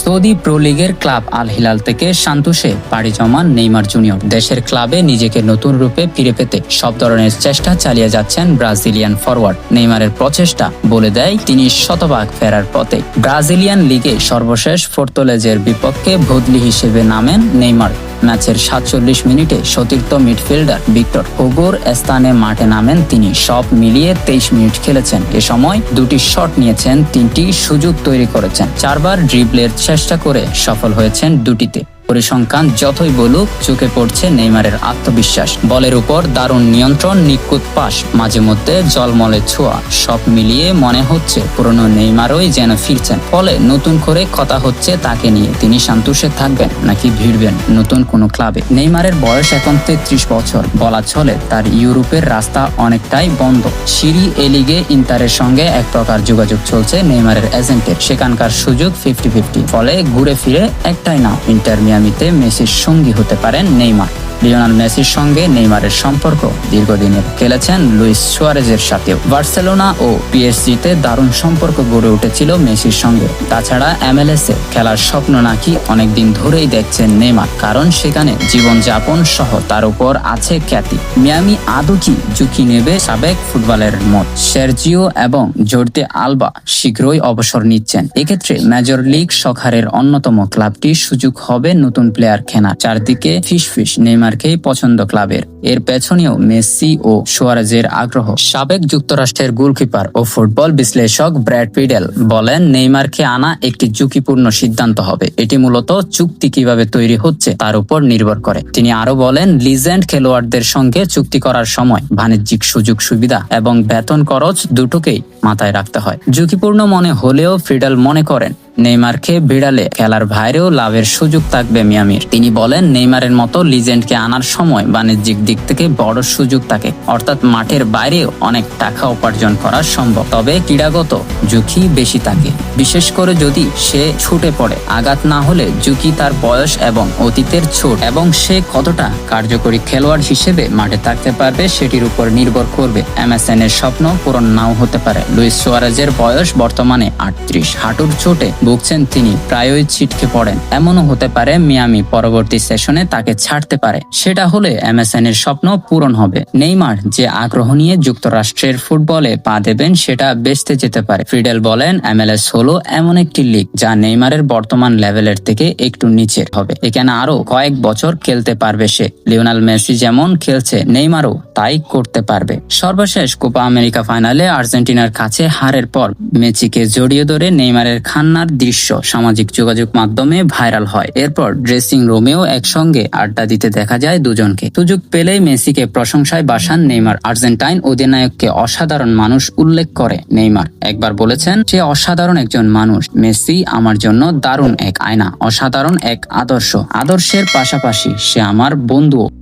Saudi pro লিগের club Al Hilal থেকে সান্তোষে পাড়ি জমান নেইমার জুনিয়র। দেশের ক্লাবে নিজেকে নতুন রূপে ফিরে পেতে সব ধরনের চেষ্টা চালিয়ে যাচ্ছেন ব্রাজিলিয়ান ফরওয়ার্ড। নেইমারের প্রচেষ্টা বলে দেয় তিনি শতভাগ ফেরার পথে। ব্রাজিলিয়ান লিগে সর্বশেষ ফোর্তোলেজের বিপক্ষে বদলি হিসেবে নামেন নেইমার। ম্যাচের সাতচল্লিশ মিনিটে সতীর্থ মিডফিল্ডার ভিক্টর হোগোর স্থানে মাঠে নামেন তিনি। সব মিলিয়ে তেইশ মিনিট খেলেছেন। এ সময় দুটি শট নিয়েছেন, তিনটি সুযোগ তৈরি করেছেন। চারবার ড্রিবলের চেষ্টা করে সফল হয়েছেন দুটিতে। পরিসংখ্যান যতই বলুক, চোখে পড়ছে নেইমারের আত্মবিশ্বাস। বলের উপর দারুণ নিয়ন্ত্রণ নিকুত পাস, মাঝে মধ্যে জলমলে ছোঁয়া। সব মিলিয়ে মনে হচ্ছে পুরনো নেইমারই যেন ফিরছেন। ফলে নতুন করে কথা হচ্ছে তাকে নিয়ে। তিনি সান্তোষে থাকবেন নাকি ভিড়বেন নতুন কোনো ক্লাবে? নেইমারের বয়স এখন তেত্রিশ বছর। বলা চলে তার ইউরোপের রাস্তা অনেকটাই বন্ধ। সিরি এ লিগে ইন্টারের সঙ্গে এক প্রকার যোগাযোগ চলছে নেইমারের এজেন্টের। সেখানকার সুযোগ ফিফটি ফিফটি। ফলে ঘুরে ফিরে একটাই না ইন্টার মিয়ামিতে মেসির সঙ্গী হতে পারেন নেইমার। লিওনাল মেসির সঙ্গে নেইমারের সম্পর্ক। দীর্ঘদিনের খেলেছেন লুইস সুয়ারেজের সাথেও বার্সেলোনা ও পিএসজিতে দারুণ সম্পর্ক গড়ে উঠেছিল মেসির সঙ্গে। তাছাড়া এমএলএস এ খেলার স্বপ্ন নাকি অনেকদিন ধরেই দেখছেন নেইমার, কারণ সেখানে জীবনযাপন সহ তার উপর আছে খ্যাতি। মিয়ামি আদৌ কি ঝুঁকি নেবে সাবেক ফুটবলের মত? সেরজিও এবং জোরতে আলবা শীঘ্রই অবসর নিচ্ছেন। এক্ষেত্রে মেজর লিগ সখারের অন্যতম ক্লাবটি সুযোগ হবে নতুন প্লেয়ার কেনার। চারদিকে ফিস ফিস নেইমারকেই পছন্দ ক্লাবের। এর পেছনেও মেসি ও সুয়ারেজের আগ্রহ। সাবেক যুক্তরাষ্ট্রের গোলকিপার ও ফুটবল বিশ্লেষক ব্র্যাড পিডেল বলেন, নেইমারকে আনা একটি ঝুঁকিপূর্ণ সিদ্ধান্ত হবে। এটি মূলত চুক্তি কীভাবে তৈরি হচ্ছে তার উপর নির্ভর করে। তিনি আরও বলেন, লিজেন্ড খেলোয়াড়দের সঙ্গে চুক্তি করার সময় বাণিজ্যিক সুযোগ সুবিধা এবং বেতন খরচ দুটোকেই মাথায় রাখতে হয়। ঝুঁকিপূর্ণ মনে হলেও ফ্রিডাল মনে করেন নেইমারকে বিড়ালে খেলার বাইরেও লাভের সুযোগ থাকবে মিয়ামির। তিনি বলেন, নেইমারের মতো লিজেন্ডকে আনার সময় বাণিজ্যিক দিক থেকে বড় সুযোগ থাকে, অর্থাৎ মাঠের বাইরেও অনেক টাকা উপার্জন করা সম্ভব। তবে ক্রীড়াগত ঝুঁকি বেশি থাকে। বিশেষ করে যদি সে ছুটে পড়ে, আঘাত না হলে ঝুঁকি তার বয়স এবং অতীতের ছোট এবং সে কতটা কার্যকরী খেলোয়াড় হিসেবে মাঠে থাকতে পারবে সেটির উপর নির্ভর করবে। এমএসএন এর স্বপ্ন পূরণ নাও হতে পারে। লুইস সোয়ারেজের বয়স বর্তমানে আটত্রিশ। হাঁটুর চোটে ভুগছেন তিনি। প্রায়ই ছিটকে পড়েন। এমনও হতে পারে মিয়ামি পরবর্তী সেশনে তাকে ছাড়তে পারে। সেটা হলে এমএসএন স্বপ্ন পূরণ হবে। নেইমার যে আগ্রহ নিয়ে যুক্তরাষ্ট্রের ফুটবলে পা দেবেন সেটা বেচতে যেতে পারে। ফ্রিডেল বলেন, এমএলএস হলো এমন একটি লিগ যা নেইমারের বর্তমান লেভেলের থেকে একটু নিচের হবে। এখানে আরও কয়েক বছর খেলতে পারবে সে। লিওনাল মেসি যেমন খেলছে, নেইমারও তাই করতে পারবে। সর্বশেষ কোপা আমেরিকা ফাইনালে আর্জেন্টিনার কাছে হারের পর মেসিকে জড়িয়ে ধরে নেইমারের খান্নার দৃশ্য সামাজিক যোগাযোগ মাধ্যমে ভাইরাল হয়। এরপর ড্রেসিং রুমেও একসঙ্গে আড্ডা দিতে দেখা যায় দুজনকে। সুযোগ পেলেই মেসিকে প্রশংসায় বাসান নেইমার। আর্জেন্টাইন অধিনায়ককে অসাধারণ মানুষ উল্লেখ করে নেইমার। একবার বলেছেন, সে অসাধারণ একজন মানুষ। মেসি আমার জন্য দারুণ এক আয়না, অসাধারণ এক আদর্শ। আদর্শের পাশাপাশি সে আমার বন্ধুও।